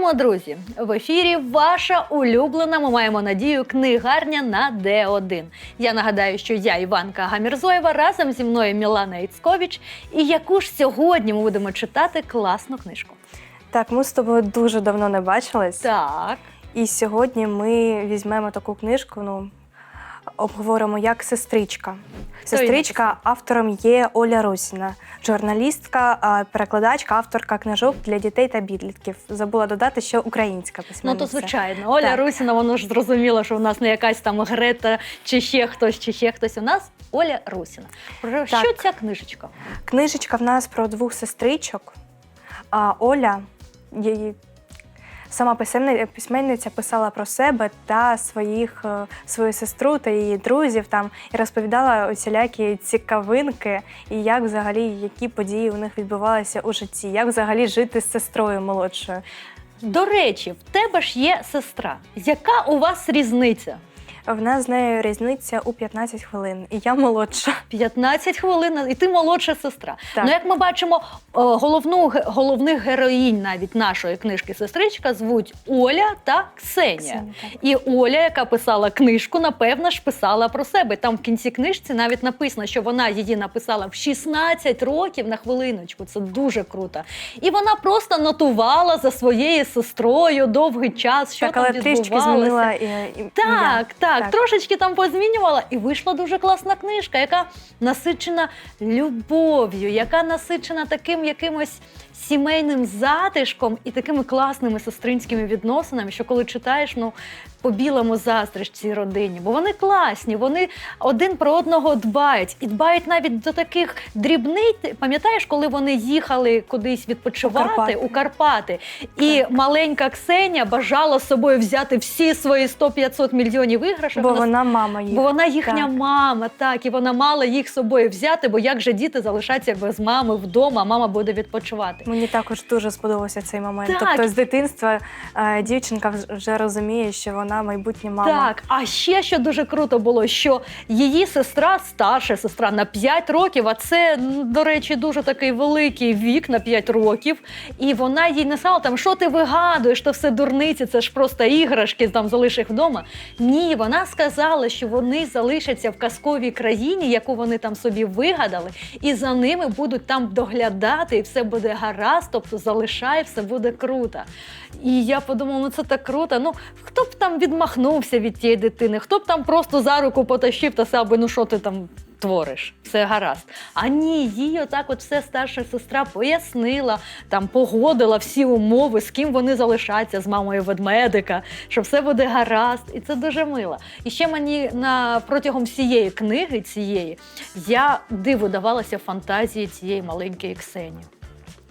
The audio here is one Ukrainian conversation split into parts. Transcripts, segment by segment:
Вітаємо, друзі! В ефірі ваша улюблена. Ми маємо надію книгарня на Д1. Я нагадаю, що я Іванка Гамірзоєва разом зі мною Мілана Іцькович. І яку ж сьогодні ми будемо читати класну книжку. Так, ми з тобою дуже давно не бачились. Так, І сьогодні ми візьмемо таку книжку, ну, обговоримо як сестричка. Сестричка автором є Оля Русіна, журналістка, перекладачка, авторка книжок для дітей та підлітків. Забула додати, що українська ну то звичайно. Оля Так. Русіна, воно ж зрозуміло, що у нас не якась там Грета чи ще хтось, чи ще хтось. У нас Оля Русіна. Про що ця книжечка? Книжечка в нас про двох сестричок. А Оля, її сама письменниця писала про себе та своїх, е, свою сестру та її друзів там і розповідала усілякі цікавинки, і як взагалі які події у них відбувалися у житті, як взагалі жити з сестрою молодшою. До речі, в тебе ж є сестра. Яка у вас різниця? В нас з нею різниця у 15 хвилин, і я молодша. 15 хвилин, і ти молодша сестра. Так. Ну, як ми бачимо, о, головну головних героїнь навіть нашої книжки Сестричка звуть Оля та Ксенія. Ксенія, так. І Оля, яка писала книжку, напевно ж писала про себе. Там в кінці книжці навіть написано, що вона її написала в 16 років на хвилиночку. Це дуже круто. І вона просто нотувала за своєю сестрою довгий час, що так, там але трішки відбувалося. змінила і, і, Так, ім'я. Так, трошечки там позмінювала, і вийшла дуже класна книжка, яка насичена любов'ю, яка насичена таким якимось сімейним затишком і такими класними сестринськими відносинами, що коли читаєш, ну по білому заздриш цій родині, бо вони класні, вони один про одного дбають і дбають навіть до таких дрібниць. Пам'ятаєш, коли вони їхали кудись відпочивати Карпати. у Карпати, і маленька Ксеня бажала з собою взяти всі свої 100-500 мільйонів іграшок. Бо Вона вона мама їх. Бо вона їхня Так. мама, так, і вона мала їх з собою взяти, бо як же діти залишаться без мами вдома, а мама буде відпочивати. Мені також дуже сподобався цей момент. Так. Тобто з дитинства е, дівчинка вже розуміє, що вона майбутня мама. Так, а ще що дуже круто було, що її сестра, старша сестра на 5 років, а це, до речі, дуже такий великий вік на 5 років. І вона їй не сказала, там, що ти вигадуєш, то все дурниці, це ж просто іграшки, там залиш вдома. Ні, вона сказала, що вони залишаться в казковій країні, яку вони там собі вигадали, і за ними будуть там доглядати, і все буде гаразд, тобто залишай, все буде круто. І я подумала, ну це так круто. Ну хто б там відмахнувся від тієї дитини, хто б там просто за руку потащив та би, ну що ти там твориш, все гаразд. А ні, їй отак от все старша сестра пояснила, там погодила всі умови, з ким вони залишаться, з мамою ведмедика, що все буде гаразд. І це дуже мило. І ще мені на протягом всієї книги цієї я диву давалася фантазії цієї маленької Ксенії.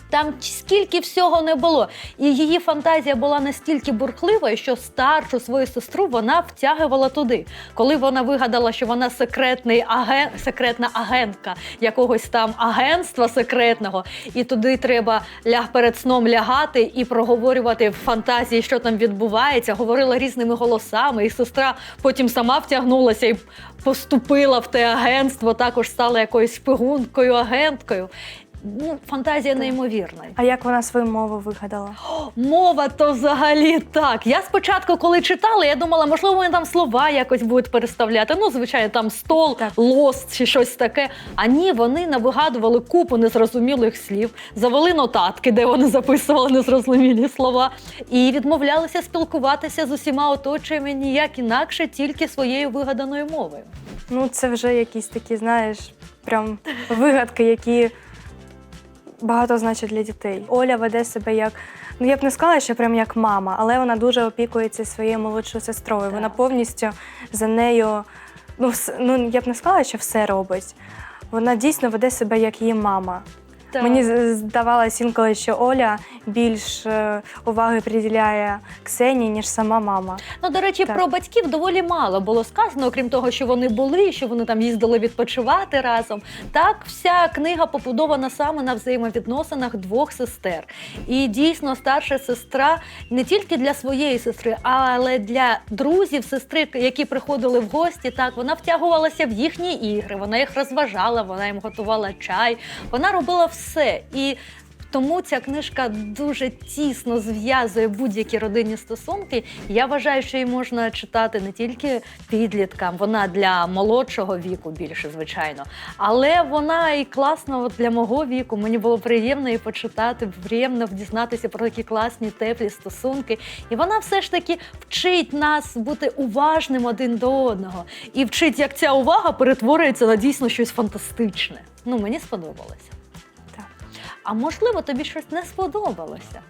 Там скільки всього не було. І її фантазія була настільки бурхливою, що старшу свою сестру вона втягувала туди. Коли вона вигадала, що вона секретний аген... секретна агентка якогось там агентства секретного, і туди треба ляг перед сном лягати і проговорювати в фантазії, що там відбувається, говорила різними голосами. І сестра потім сама втягнулася і поступила в те агентство, також стала якоюсь шпигункою, агенткою. Ну, фантазія неймовірна. А як вона свою мову вигадала? Мова то взагалі так. Я спочатку, коли читала, я думала, можливо, вони там слова якось будуть переставляти. Ну, звичайно, там стол, Так. лост чи щось таке. А ні, вони навигадували купу незрозумілих слів, завели нотатки, де вони записували незрозумілі слова, і відмовлялися спілкуватися з усіма оточуємо ніяк інакше, тільки своєю вигаданою мовою. Ну, це вже якісь такі, знаєш, прям вигадки, які багато значить для дітей. Оля веде себе як. Ну, я б не сказала, що прям як мама, але вона дуже опікується своєю молодшою сестрою. Так. Вона повністю за нею. Ну, ну, я б не сказала, що все робить. Вона дійсно веде себе як її мама. Так. Мені здавалось інколи, що Оля більш е, уваги приділяє Ксенії, ніж сама мама. Ну, до речі, Так. про батьків доволі мало було сказано, окрім того, що вони були, що вони там їздили відпочивати разом. Так, вся книга побудована саме на взаємовідносинах двох сестер. І дійсно, старша сестра не тільки для своєї сестри, але для друзів сестри, які приходили в гості. Так, вона втягувалася в їхні ігри, вона їх розважала, вона їм готувала чай, вона робила все. І Тому ця книжка дуже тісно зв'язує будь-які родинні стосунки. Я вважаю, що її можна читати не тільки підліткам, вона для молодшого віку більше, звичайно, але вона і класна для мого віку. Мені було приємно її почитати, приємно дізнатися про такі класні, теплі стосунки. І вона все ж таки вчить нас бути уважним один до одного і вчить, як ця увага перетворюється на дійсно щось фантастичне. Ну, мені сподобалося. Так. А можливо, тобі щось не сподобалося.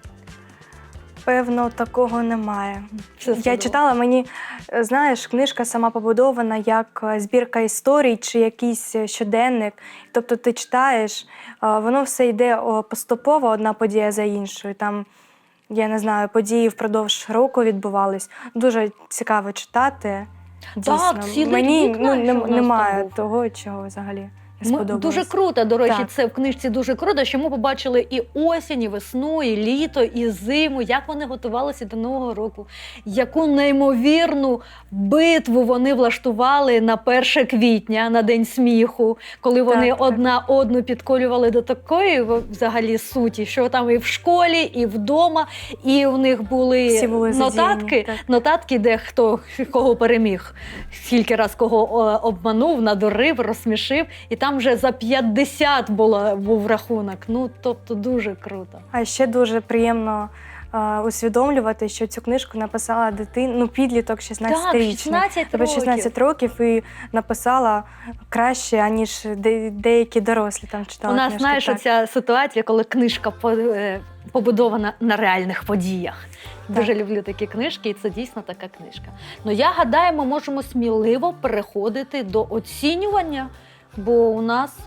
Певно, такого немає. Все Я сподобалось. читала, мені е, знаєш, книжка сама побудована як е, збірка історій чи якийсь е, щоденник. Тобто ти читаєш, воно все йде поступово одна подія за іншою. Там, я не знаю, події впродовж року відбувались. Дуже цікаво читати. Дійсно. цілий мені рік ну, наче не- у нас там немає був. того, чого взагалі сподобалось. Дуже круто, до речі, Так. це в книжці дуже круто, що ми побачили і осінь, і весну, і літо, і зиму, як вони готувалися до Нового року, яку неймовірну битву вони влаштували на 1 квітня, на День сміху, коли вони Так, так. одна одну підколювали до такої взагалі суті, що там і в школі, і вдома, і в них були, Всі були нотатки, так. нотатки, де хто кого переміг, скільки раз кого обманув, надурив, розсмішив, і там вже за 50 було, був рахунок. Ну тобто дуже круто. А ще дуже приємно е, усвідомлювати, що цю книжку написала дитина, ну підліток 16 Так, річний 16 Тобто років. 16 років і написала краще, аніж де- деякі дорослі там читали. У нас книжки. знаєш Так. оця ситуація, коли книжка по- е, побудована на реальних подіях. Дуже люблю такі книжки, і це дійсно така книжка. Ну я гадаю, ми можемо сміливо переходити до оцінювання, бо у нас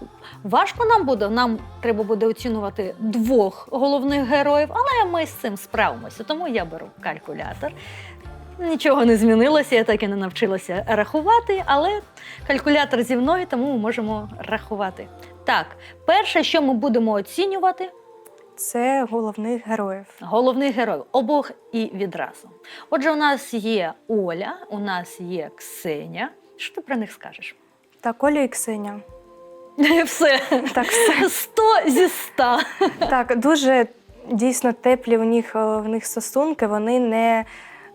важко нам буде. Нам треба буде оцінювати двох головних героїв, але ми з цим справимося. Тому я беру калькулятор. Нічого не змінилося, я так і не навчилася рахувати, але калькулятор зі мною, тому ми можемо рахувати. Так, перше, що ми будемо оцінювати, Це головних героїв. головних героїв обох і відразу. Отже, у нас є Оля, у нас є Ксеня. Що ти про них скажеш? Так, Оля і Ксеня. Все. Так, все. 100 зі 100. так, дуже дійсно теплі в них, е, в них стосунки. Вони не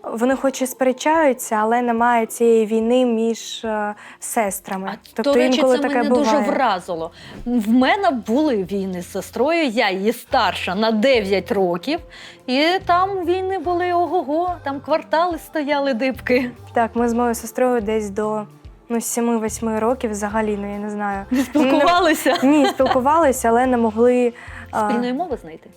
вони хоч і сперечаються, але немає цієї війни між е, сестрами. А, до речі, це мене дуже вразило. В мене були війни з сестрою, я її старша на 9 років, і там війни були ого-го, там квартали стояли дибки. Так, ми з моєю сестрою десь до ну, 7-8 років взагалі, ну я не знаю. Спілкувалися. Ні, спілкувалися, але не могли. а, Спільної мови знайти.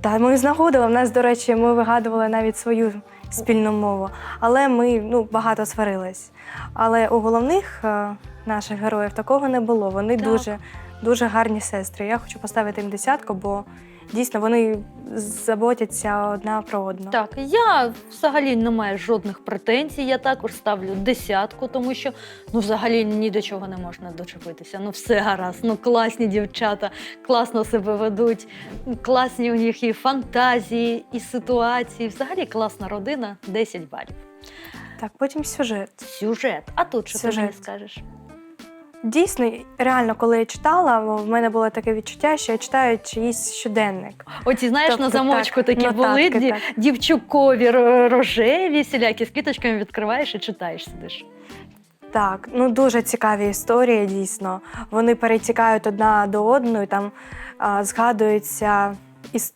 Та ми знаходили. В нас, до речі, ми вигадували навіть свою спільну мову. Але ми ну, багато сварились. Але у головних е, наших героїв такого не було. Вони Так. дуже, дуже гарні сестри. Я хочу поставити їм десятку, бо дійсно вони заботяться одна про одну. Так, я взагалі не маю жодних претензій. Я також ставлю десятку, тому що ну взагалі ні до чого не можна дочепитися. Ну все гаразд. Ну класні дівчата, класно себе ведуть, класні у них і фантазії, і ситуації. Взагалі класна родина, 10 балів. Так, потім сюжет. Сюжет. А тут що ти мені скажеш? Дійсно, реально, коли я читала, в мене було таке відчуття, що я читаю чиїсь щоденник. Оці, знаєш, на Тобто замочку так, такі були так. дівчукові рожеві, всілякі з квіточками відкриваєш і читаєш сидиш. Так, ну дуже цікаві історії, дійсно. Вони перетікають одна до одної, там а, згадуються іс...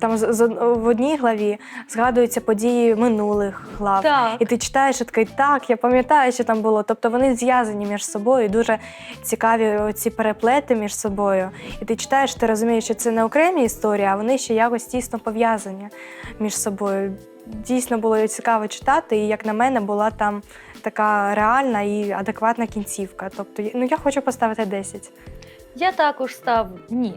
там з, в одній главі згадуються події минулих глав. Так. І ти читаєш і такий, так, я пам'ятаю, що там було. Тобто вони зв'язані між собою, дуже цікаві ці переплети між собою. І ти читаєш, ти розумієш, що це не окремі історії, а вони ще якось тісно пов'язані між собою. Дійсно було цікаво читати, і як на мене, була там така реальна і адекватна кінцівка. Тобто, ну я хочу поставити 10. Я також ставлю ні.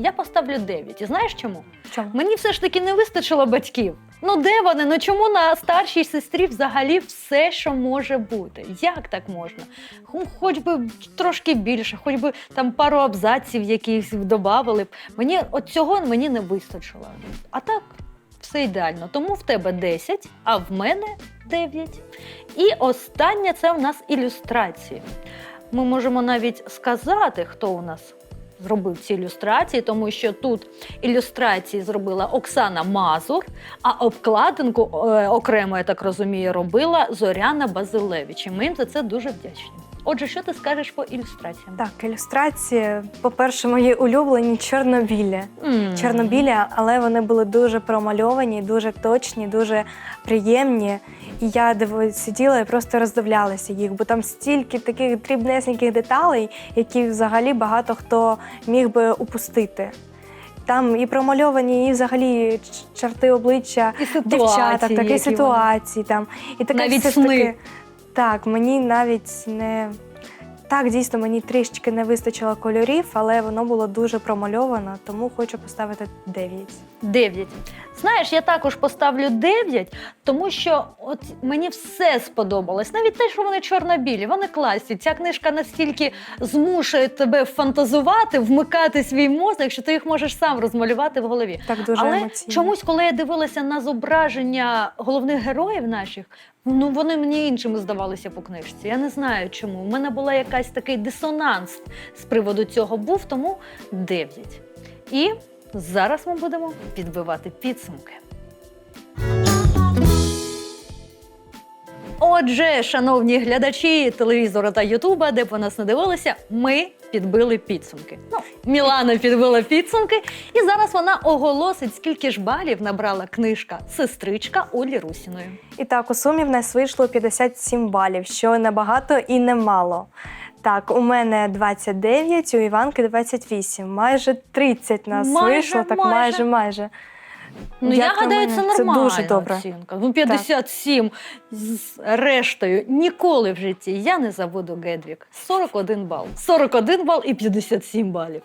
Я поставлю 9. І знаєш чому? Чому? Мені все ж таки не вистачило батьків. Ну де вони? Ну чому на старшій сестрі взагалі все, що може бути? Як так можна? Хоч би трошки більше, хоч би там пару абзаців якихось додавали б. Мені от цього мені не вистачило. А так, все ідеально. Тому в тебе 10, а в мене 9. І останнє це у нас ілюстрації. Ми можемо навіть сказати, хто у нас зробив ці ілюстрації, тому що тут ілюстрації зробила Оксана Мазур, а обкладинку е, окремо, я так розумію, робила Зоряна Базилевич. І ми їм за це дуже вдячні. Отже, що ти скажеш по ілюстраціям? Так, ілюстрації, по-перше, мої улюблені чорнобілі. М. Чорнобілі, але вони були дуже промальовані, дуже точні, дуже приємні. І я сиділа і просто роздивлялася їх, бо там стільки таких дрібнесеньких деталей, які взагалі багато хто міг би упустити. Там і промальовані, і взагалі чорти обличчя І дівчаток, такі ситуації. Там. І таке Навіть все сни. таки. Так, мені навіть не. Так, дійсно, мені трішечки не вистачило кольорів, але воно було дуже промальовано, тому хочу поставити 9. 9. Знаєш, я також поставлю 9, тому що от мені все сподобалось. Навіть те, що вони чорно-білі, вони класні. Ця книжка настільки змушує тебе фантазувати, вмикати свій мозок, що ти їх можеш сам розмалювати в голові. Так дуже Але емоційно. чомусь, коли я дивилася на зображення головних героїв наших, ну вони мені іншими здавалися по книжці. Я не знаю чому. У мене була якась такий дисонанс з приводу цього був, тому 9. І зараз ми будемо підбивати підсумки. Отже, шановні глядачі телевізора та Ютуба, де б ви нас не дивилися, ми підбили підсумки. Ну, Мілана підбила підсумки, і зараз вона оголосить, скільки ж балів набрала книжка сестричка Олі Русіної. І так, у сумі в нас вийшло 57 балів, що не багато і не мало. Так, у мене 29, у Іванки 28. Майже 30 нас Майже, вийшло. Так, майже. майже, майже. Ну, Як я гадаю, це це це нормальна дуже добре. оцінка. Ну, 57 з рештою ніколи в житті я не забуду Гедрік. 41 бал. 41 бал і 57 балів.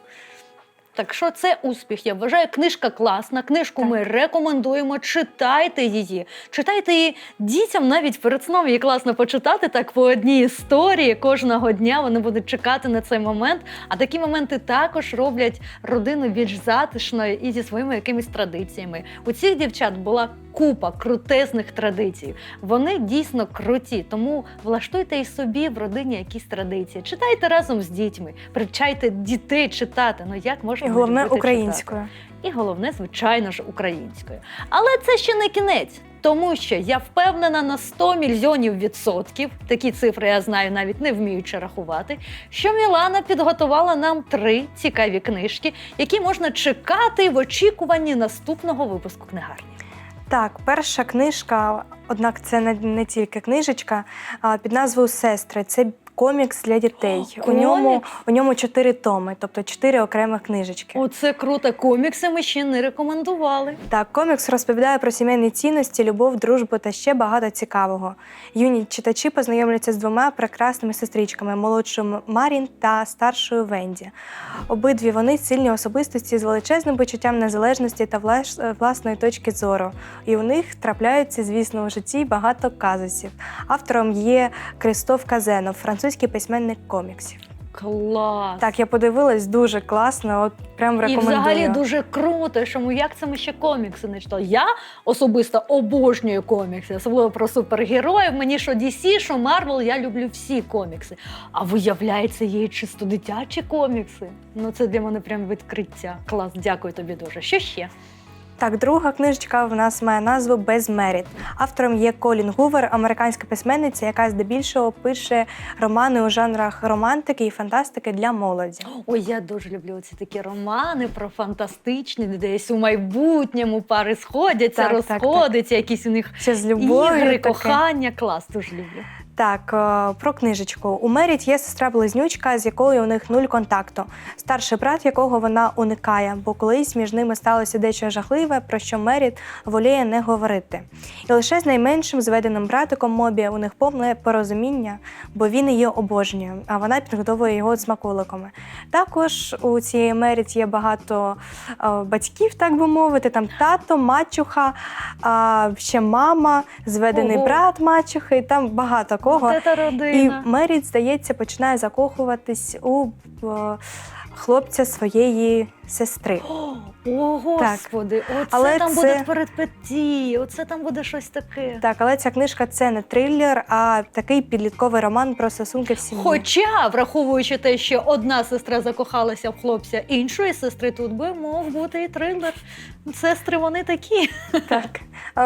Так що це успіх. Я вважаю, книжка класна. Книжку Так. ми рекомендуємо. Читайте її. Читайте її дітям навіть перед сном. Її класно почитати так по одній історії кожного дня. Вони будуть чекати на цей момент. А такі моменти також роблять родину більш затишною і зі своїми якимись традиціями. У цих дівчат була купа крутезних традицій. Вони дійсно круті, тому влаштуйте і собі в родині якісь традиції. Читайте разом з дітьми, привчайте дітей читати. Ну як можна І головне українською. читати? І головне, звичайно ж, українською. Але це ще не кінець. Тому що я впевнена на 100 мільйонів відсотків, такі цифри я знаю, навіть не вміючи рахувати, що Мілана підготувала нам три цікаві книжки, які можна чекати в очікуванні наступного випуску книгарні. Так, перша книжка, однак це не, не тільки книжечка, під назвою Сестри. Це комікс для дітей. О, у, ньому, у ньому чотири томи, тобто чотири окремих книжечки. Оце круто. Комікси ми ще не рекомендували. Так, комікс розповідає про сімейні цінності, любов, дружбу та ще багато цікавого. Юні читачі познайомляться з двома прекрасними сестричками молодшою Марін та старшою Венді. Обидві вони сильні особистості з величезним почуттям незалежності та влаш- власної точки зору. І у них трапляються, звісно, у житті багато казусів. Автором є Кристоф Казенов, французький письменник коміксів. Клас! Так, я подивилась дуже класно, от прям І рекомендую. взагалі дуже круто, що ми як це ми ще комікси не читали. Я особисто обожнюю комікси, особливо про супергероїв. Мені що DC, що Marvel, я люблю всі комікси. А виявляється, є і чисто дитячі комікси. Ну це для мене прям відкриття. Клас, дякую тобі дуже. Що ще? Так, друга книжечка в нас має назву Безмеріт. Автором є Колін Гувер, американська письменниця, яка здебільшого пише романи у жанрах романтики і фантастики для молоді. Ой, я дуже люблю ці такі романи про фантастичні, де десь у майбутньому пари сходяться, Так, так, розходяться, якісь у них Ще з любов'ю. ігри, таке. кохання. Клас, дуже люблю. Так, е, про книжечку. У Меріт є сестра-близнючка, з якою у них нуль контакту. Старший брат, якого вона уникає, бо колись між ними сталося дещо жахливе, про що Меріт воліє не говорити. І лише з найменшим зведеним братиком Мобі у них повне порозуміння, бо він її обожнює, а вона підгодовує його смаколиками. Також у цієї Меріт є багато е, батьків, так би мовити, там тато, мачуха, ще мама, зведений Ого. брат мачухи, там багато кого. От це І родина. Меріт, здається, починає закохуватись у е, хлопця своєї сестри. О, О, господи, оце Але там це- буде передпетті, оце там буде щось таке. Так, але ця книжка це не трилер, а такий підлітковий роман про стосунки в сім'ї. Хоча, враховуючи те, що одна сестра закохалася в хлопця іншої сестри, тут би мов бути і трилер. Сестри вони такі. Так,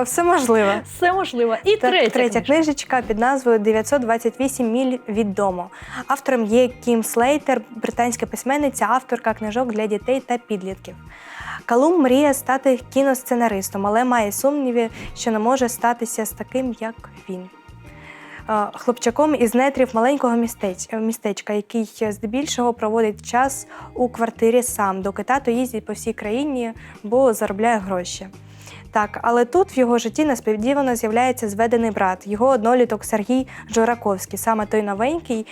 все можливо. Все можливо. І Так, третя, третя книжечка під назвою 928 міль від дому. Автором є Кім Слейтер, британська письменниця, авторка книжок для дітей та підлітків. Калум мріє стати кіносценаристом, але має сумніви, що не може статися з таким, як він. Е, Хлопчаком із нетрів маленького містечка, який здебільшого проводить час у квартирі сам, доки тато їздить по всій країні, бо заробляє гроші. Так, але тут в його житті несподівано з'являється зведений брат, його одноліток Сергій Жураковський, саме той новенький,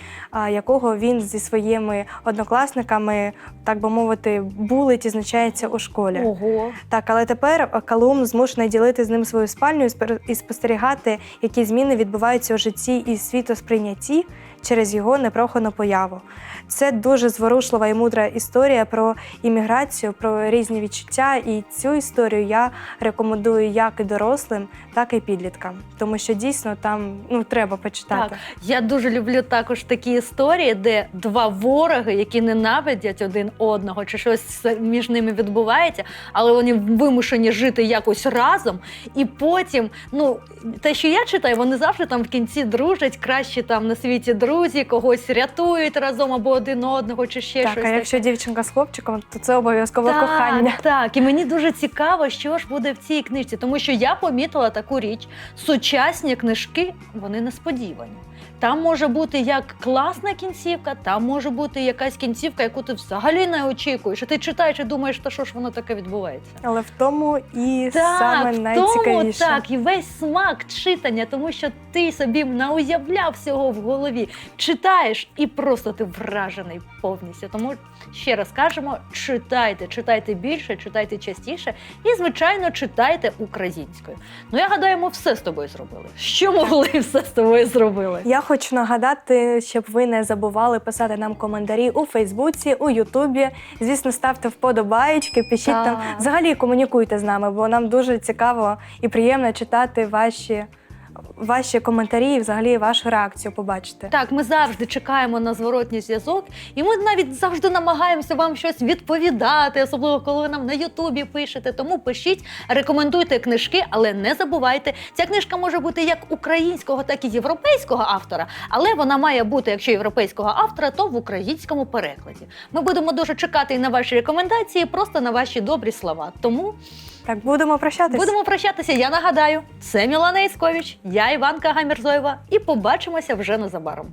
якого він зі своїми однокласниками, так би мовити, булить і значається у школі. Ого. Так, але тепер Калум змушений ділити з ним свою спальню і спостерігати, які зміни відбуваються у житті і світосприйнятті через його непрохану появу. Це дуже зворушлива і мудра історія про імміграцію, про різні відчуття. І цю історію я рекомендую як і дорослим, так і підліткам, тому що дійсно там ну треба почитати. Так, я дуже люблю також такі історії, де два вороги, які ненавидять один одного, чи щось між ними відбувається, але вони вимушені жити якось разом. І потім, ну те, що я читаю, вони завжди там в кінці дружать, краще там на світі друзі, когось рятують разом або один одного, чи ще Так, щось. а таке. якщо дівчинка з хлопчиком, то це обов'язково кохання. Так, і мені дуже цікаво, що ж буде в цій книжці, тому що я помітила таку річ: сучасні книжки вони несподівані. Там може бути як класна кінцівка, там може бути якась кінцівка, яку ти взагалі не очікуєш. І ти читаєш і думаєш, та що ж воно таке відбувається. Але в тому і Так, саме в тому так, і весь смак читання, тому що ти собі науявляв всього в голові. Читаєш і просто ти вражений повністю. Тому ще раз кажемо: читайте, читайте більше, читайте частіше і, звичайно, читайте українською. Ну я гадаю, ми все з тобою зробили. Що могли, все з тобою зробили. Я хочу нагадати, щоб ви не забували писати нам коментарі у Фейсбуці, у Ютубі. Звісно, ставте вподобаєчки, пишіть там. Взагалі комунікуйте з нами, бо нам дуже цікаво і приємно читати ваші, ваші коментарі і взагалі вашу реакцію побачити. Так, ми завжди чекаємо на зворотній зв'язок, і ми навіть завжди намагаємося вам щось відповідати, особливо коли ви нам на Ютубі пишете. Тому пишіть, рекомендуйте книжки, але не забувайте, ця книжка може бути як українського, так і європейського автора, але вона має бути, якщо європейського автора, то в українському перекладі. Ми будемо дуже чекати і на ваші рекомендації, просто на ваші добрі слова. Тому Так, будемо прощатися. будемо прощатися. Я нагадаю, це Мілана Іскович, я Іванка Гамірзоєва, і побачимося вже незабаром.